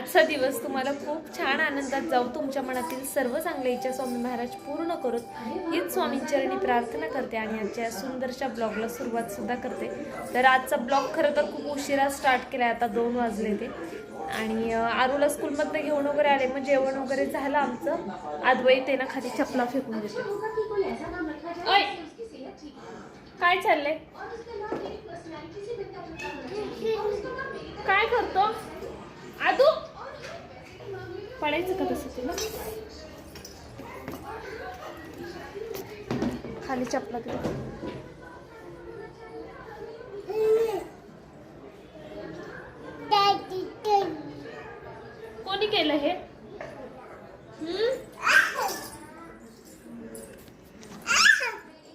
आजचा दिवस तुम्हाला खूप छान आनंदात जाऊ तुमच्या मनातील सर्व चांगल्या इच्छा स्वामी महाराज पूर्ण करून हीच स्वामींचरणी प्रार्थना करते आणि आजच्या सुंदरशा ब्लॉगला सुरुवात सुद्धा करते. तर आजचा ब्लॉग खरं तर खूप उशिरा स्टार्ट केला आता दोन वाजले ते. आणि आरूला स्कूलमधनं घेऊन वगैरे आले मग जेवण वगैरे झालं आमचं. आदवई ते ना खाली चपला फेकून देते. काय चाललंय? काय करतो? आदू! पडायचं का तसं तुला खाली चपला तुला कोणी केलं हे?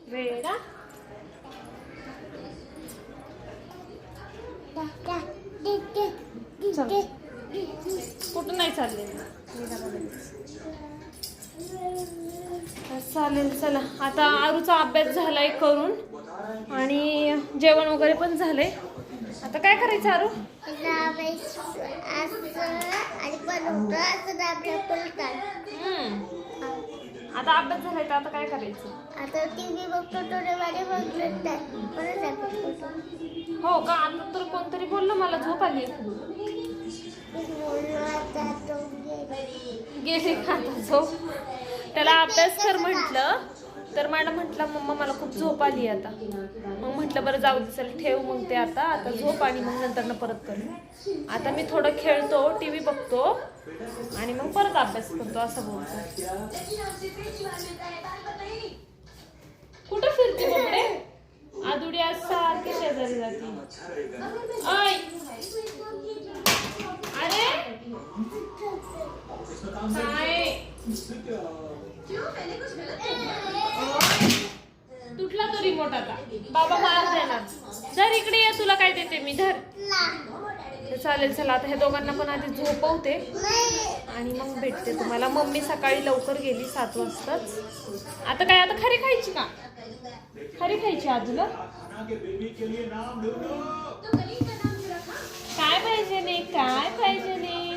वेडा चल. कुठं नाही चालले चालेल चला. आता आरूचा अभ्यास झालाय करून आणि जेवण वगैरे पण झालंय. आता काय करायचं आरू? आता अभ्यास झालाय तर आता काय करायचं? आता टीव्ही बघतो हो का? आता तर कोणतरी बोललं मला झोप आली गेली गेले का झोप? त्याला अभ्यास कर म्हटलं. तर मॅडम म्हटलं मम्मा मला खूप झोप आली आता. मग म्हटलं बरं जाऊ दे चल ठेव मग ते आता. आता झोप आणि मग नंतर परत करू. आता मी थोडं खेळतो टी व्ही बघतो आणि मग परत अभ्यास करतो असं बोलतो. कुठं फिरते बापडे आदुडी आज सारखी शेजारी जाते. अरे? काय तुटला तो रिमोट आता. बाबा मार देणार. धर इकडे ये तुला काय देते मी? धर. चालेल चला. आता ह्या दोघांना पण आधी झोपवते. आणि मग भेटते तुम्हाला. मम्मी सकाळी लवकर गेली सात वाजताच. आता काय? आता खरी खायची का? खरी खायची आजूला? पाहिजे नाही? काय पाहिजे नाही?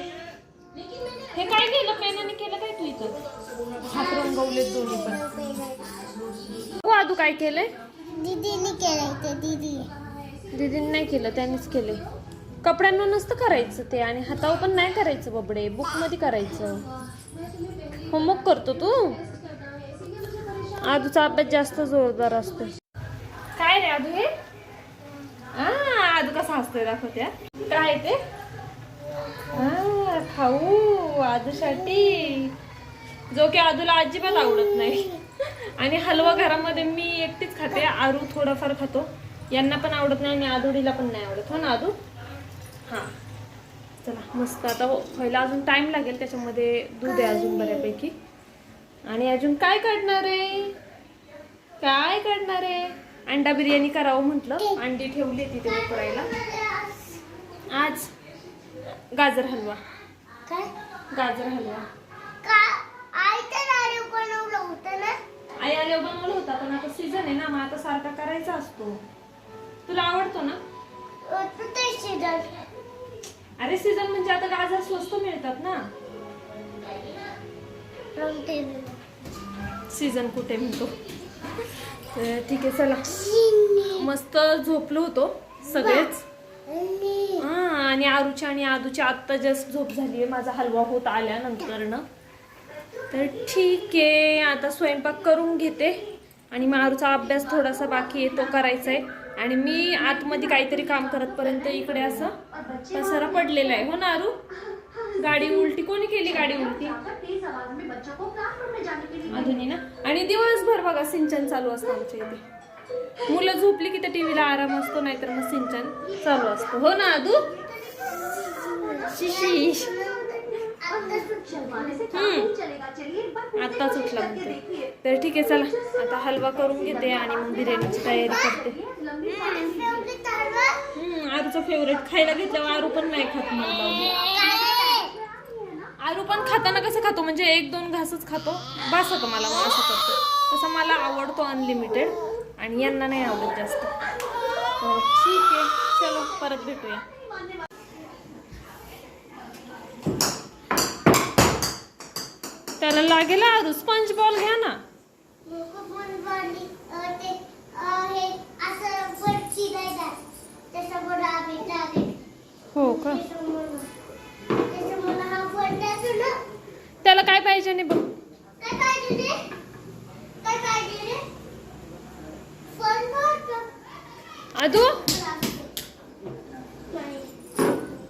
हे काय केलं? पेनाने केलं काय तू इथं? हात रंगवलेत दोन्ही पण. हो आदू काय केलंय? दीदीने केलंय ते दीदी. दीदीने नाही केलं त्यानेच केलंय. कपड्यांना नसतं करायचं ते आणि हातावर पण नाही करायचं बबडे बुकमध्ये करायचं. होमवर्क करतो तू? आदूचा अभ्यास जास्त जोरदार असतो काय रे आदू हे? आजू कसं कसा हसतोय दाखवत्या काय ते? खाऊ आजूसाठी. जो की आजूला अजिबात आवडत नाही. आणि हलवा घरामध्ये मी एकटीच खाते आरू थोडाफार खातो. यांना पण आवडत नाही आणि आदुडीला पण नाही आवडत. हो ना आदू? हां. चला मस्त. आता हो, व्हायला अजून टाइम लागेल त्याच्यामध्ये दूध आहे अजून बऱ्यापैकी. आणि अजून काय काढणार आहे? काय काढणार आहे? अंडा बिर्याणी करावं म्हटलं. अंडी ठेवली तिथे उकरायला आज गाजर हलवा. काय? गाजर हलवा. आई आले बनवलं होतं ना? आई आल्यावर बनवलं होता पण आता सीझन आहे ना मग आता सारखा करायचा असतो. तुला आवडतो ना? ते अरे सीझन म्हणजे आता गाजर स्वस्त मिळतात ना. ते सीझन कुठे म्हणतो तर ठीक आहे चला. मस्त झोपलो होतो सगळेच. हा आणि आरूची आणि आदूची आत्ता जस्ट झोप झाली आहे माझा हलवा होत आल्यानंतरनं. तर ठीक आहे आता स्वयंपाक करून घेते. आणि मग अभ्यास थोडासा बाकी आहे तो करायचा आहे. आणि मी आतमध्ये काहीतरी काम करतपर्यंत इकडे असं पसारा पडलेला आहे. हो ना आरू? गाडी उलटी. कोणी केली गाडी उलटी? अजूनही ना? आणि दिवसभर बघा सिंचन चालू असतं आमच्या इथे. मुलं झोपली की त्या टीव्हीला आराम असतो नाहीतर मग सिंचन चालू असतं. हो ना आदू? शिशी. आत्ताच उठला म्हणते तर ठीक आहे चला. आता हलवा करून घेते आणि मग बिर्याणीची तयारी करते. हम्म, आरूचा फेवरेट खायला घेतल्यावर आरू पण नाही खात बाबू. आरू पण खाताना कसं खातो? म्हणजे एक दोन घासच खातो. बस होतो मला मग असं करतो. तसं मला आवडतो अनलिमिटेड आणि यांना नाही आवडत जास्त. तर ठीक आहे चलो परत भेटूया. त्याला लागेल आरू. स्पंज बॉल घ्या ना. हो का? त्याला काय पाहिजे नाही बघ. अजू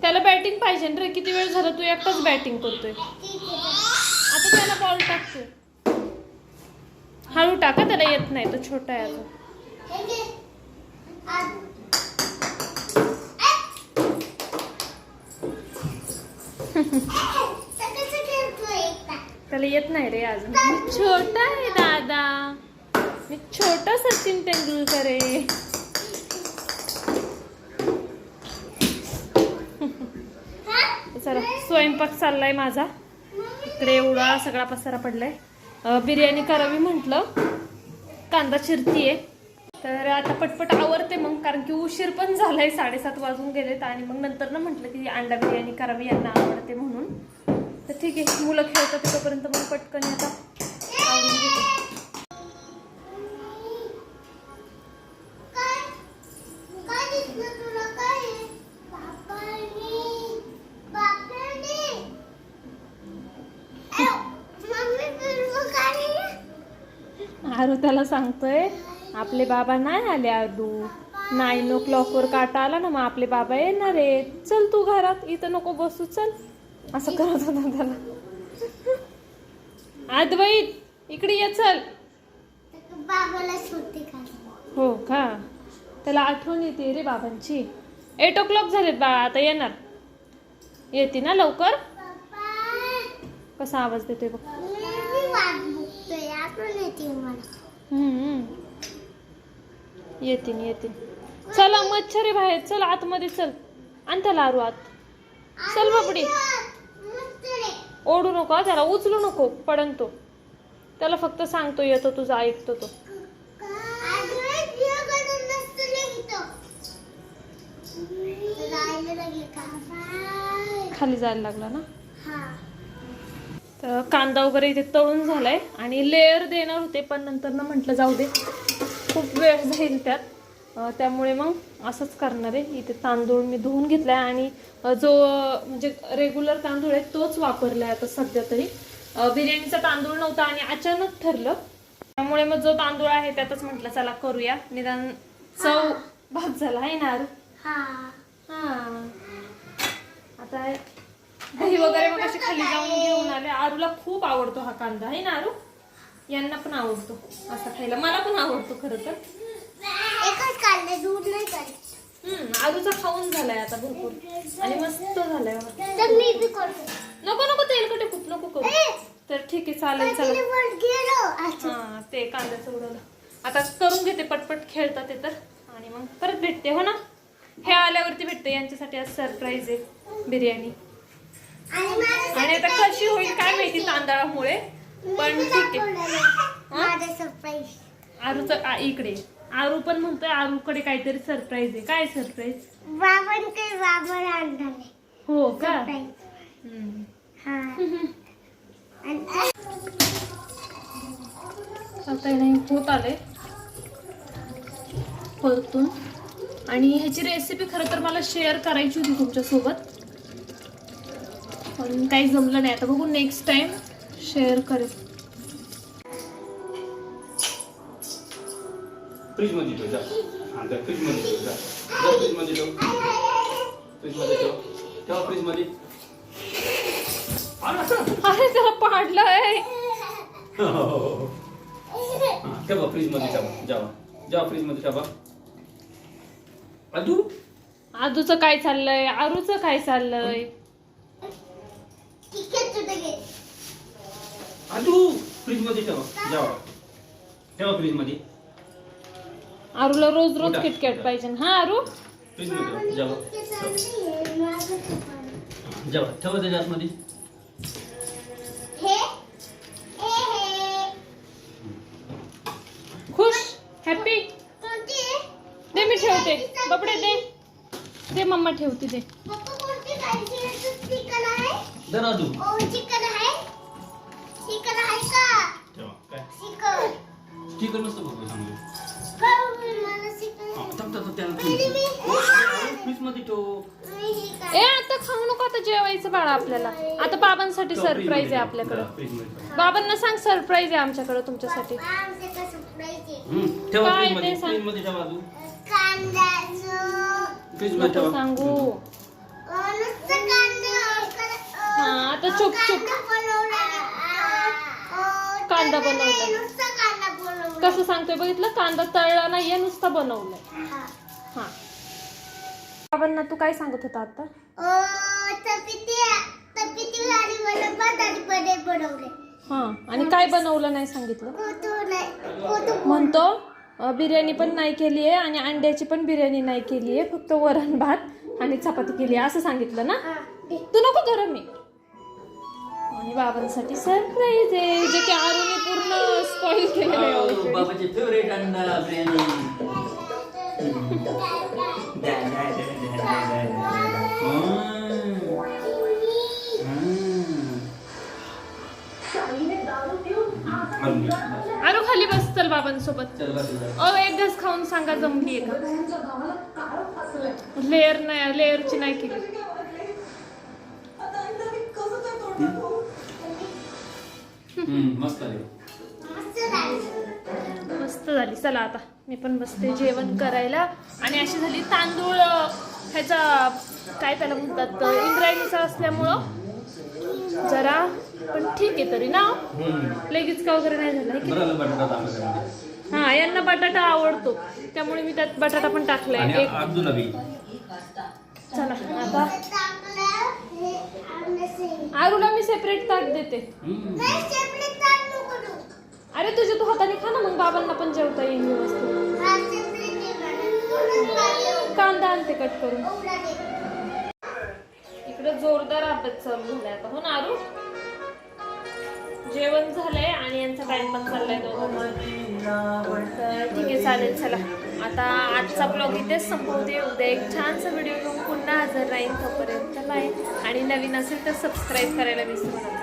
त्याला बॅटिंग पाहिजे ना रे किती वेळ झाला तू एकटाच बॅटिंग करतोय. आता त्याला बॉल टाकतोय. हळू टाका त्याला येत नाही तो छोटा आहे अजून हे घे. आ- सगळं खेळतोय एकटा. त्याला येत नाही रे अजून. मी छोटा आहे दादा. मी छोटा सचिन तेंडुलकर आहे. चला स्वयंपाक चाललाय माझा. इकडे एवढा सगळा पसारा पडलाय. बिर्याणी करावी म्हटलं. कांदा चिरतीये. तर आता पटपट आवरते मग कारण की उशीर पण झालाय साडेसात वाजून गेलेत आणि मग नंतर ना म्हटलं की अंडा बिर्याणी करावी यांना आवडते म्हणून. तर ठीक आहे मुलं खेळतात तोपर्यंत मग पटकन आता आवरून घेते. आरू त्याला सांगतोय आपले बाबा नाही आले आरू. नाईन ओ क्लॉकवर काटा आला ना मग आपले बाबा येणार आहे चल तू घरात इथं नको बसू चल. असं करत होता त्याला. अद्वैत इकडे ये चल. हो का? त्याला आठवण येते रे बाबांची. एट ओ क्लॉक झालेत बा आता येणार. येते ना लवकर? कसा आवाज देतोय बघ. येते येतीन येतीन चला मच्छर आहे बाहेर. चल आतमध्ये चल. आण त्याला आरू आत. चल बापडी. ओढू नको त्याला उचलू नको पडन तो. त्याला फक्त सांगतो येतो तुझा ऐकतो तो. खाली जायला लागला ना? तर कांदा वगैरे इथे तळून झालाय आणि लेअर देणार होते पण नंतर ना म्हटलं जाऊ दे. खूप वेळ जाईल त्यात. त्यामुळे मग असंच करणार आहे. इथे तांदूळ मी धुवून घेतलाय आणि अं, जो म्हणजे रेग्युलर तांदूळ आहे तोच वापरलाय आता सध्या तरी. बिर्याणीचा तांदूळ नव्हता आणि अचानक ठरलं. त्यामुळे मग जो तांदूळ आहे त्यातच म्हटलं चला करूया. निदान चव भाग झाला आहे ना आता दही वगैरे मग अशी खाली जाऊन घेऊन आले. आरूला खूप आवडतो हा कांदा आहे ना आरू? यांना पण आवडतो असा खायला. मला पण आवडतो खरं तर. काढले दूध नाही काढले हम्म आरूचा खाऊन झालाय आता भरपूर. आणि मस्त झालाय बघा. तर मी बी करतो. नको नको तेलकटे खूप नको करू. तर ठीक आहे चालेल चालेल वर गेलो. हा ते कांद्याचं उडवलं. आता करून घेते पटपट खेळतात ते तर. आणि मग परत भेटते हो ना? हे आल्यावरती भेटते यांच्यासाठी आज सरप्राईज आहे बिर्याणी. आणि आता कशी होईल काय माहिती तांदळामुळे पण ठीक आहे. माझं सरप्राईज आरूचं आ- इकडे. आरू पण म्हणतोय आरूकडे काहीतरी सरप्राईज आहे. काय सरप्राईज बाबांकडे बाबा आणले हो का? हम्म. हा. आणि आता नाही होत आले परतून. आणि ह्याची रेसिपी खरं तर मला शेअर करायची होती तुमच्यासोबत. पण काही जमलं नाही. आता बघू नेक्स्ट टाइम शेअर करेल फ्रीजमध्ये ठेव जा. हा जा फ्रीजमध्ये ठेव जा. जा फ्रीजमध्ये ठेव. फ्रीजमध्ये ठेव ठेवा फ्रीजमध्ये अरे त्याला पाडलंय. हा ठेवा फ्रीजमध्ये ठेवा जावा. जावा फ्रीजमध्ये ठेवा अजू आदूचं काय चाललंय? आरूचं काय चाललंय? ठीक आहे तुझं घे अजू फ्रीजमध्ये ठेवा. जावा. ठेवा फ्रीजमध्ये आरूला रोज रोज. किटकॅट पाहिजे. हा आरू? फ्रीजमध्ये ठेवा जावा. जावा. ठेवा त्याच्या आतमध्ये. हे? हे हे. खुश? हॅपी? दे मी ठेवते. तिचा दे. मम्मा ठेवते दे. पप्पा कोणती खायची चिकन आहे? जरा हा, त्याला फ्रीजमध्ये ठेव. ए आता खाऊ नको आता जेवायचं बाळा आपल्याला. आता बाबांसाठी सरप्राईज आहे आपल्याकडं. बाबांना सांग सरप्राईज आहे आमच्याकडे तुमच्यासाठी. ठेवा काय फ्रीजमध्ये. ते सांग? फ्रीजमध्ये ठेवा तू कांद्याचं फ्रीजमध्ये नको ठेवा. सांगू. अ, नुसतं कांदा अ, हा आता चुप चुप कांदा बनवला कसं सांगतोय बघितलं? कांदा तळला नाहीये नुसता बनवलाय. बाबांना तू काय सांगत होता आता? हा आणि काय बनवलं नाही सांगितलं? म्हणतो बिर्याणी पण नाही केली आहे आणि अंड्याची पण बिर्याणी नाही केली आहे फक्त वरण भात आणि चपाती केली आहे असं सांगितलं ना? हा. तू नको गरम आहे आणि बाबांसाठी सरप्राईज आहे जे की आरुने पूर्ण स्पॉइल केलेलं आहे already. बाबाचे फेवरेट अंडा बिर्याणी. आरू खाली बस चल बाबांसोबत. अ एक घास खाऊन सांगा जमली आहे का? लेअर नाही लेअरची नाही केली. मस्त आले. मस्त झालं. मस्त झाली. चला आता. मी पण बसते जेवण करायला. आणि अशी झाली तांदूळ ह्याचा काय त्याला म्हणतात इंद्रायणीचा असल्यामुळं. जरा पण ठीक आहे तरी ना? लगेच का वगैरे नाही झालं है. हा यांना बटाटा आवडतो. त्यामुळे मी त्यात बटाटा पण टाकलाय. चला आता. आरूला मी सेपरेट ताट देते हम्म. नाही सेपरेट ताट नको देऊ. अरे तुझ्या तू हाताने खा ना मग बाबांना पण जेवता येईल व्यवस्थित. कांदा आणते कट करून. इकडे जोरदार अभ्यास चालू झालाय आता. हो ना आरू? जेवण झालंय आणि यांचा टाइम पण चाललाय दोघांचा तर ठीक आहे चालेल चला. आता आजचा ब्लॉग इथेच संपवते. उद्या एक छानसा व्हिडिओ घेऊन पुन्हा हजर राहीन तोपर्यंत. बाय आणि नवीन असेल तर सबस्क्राईब करायला विसरू नका.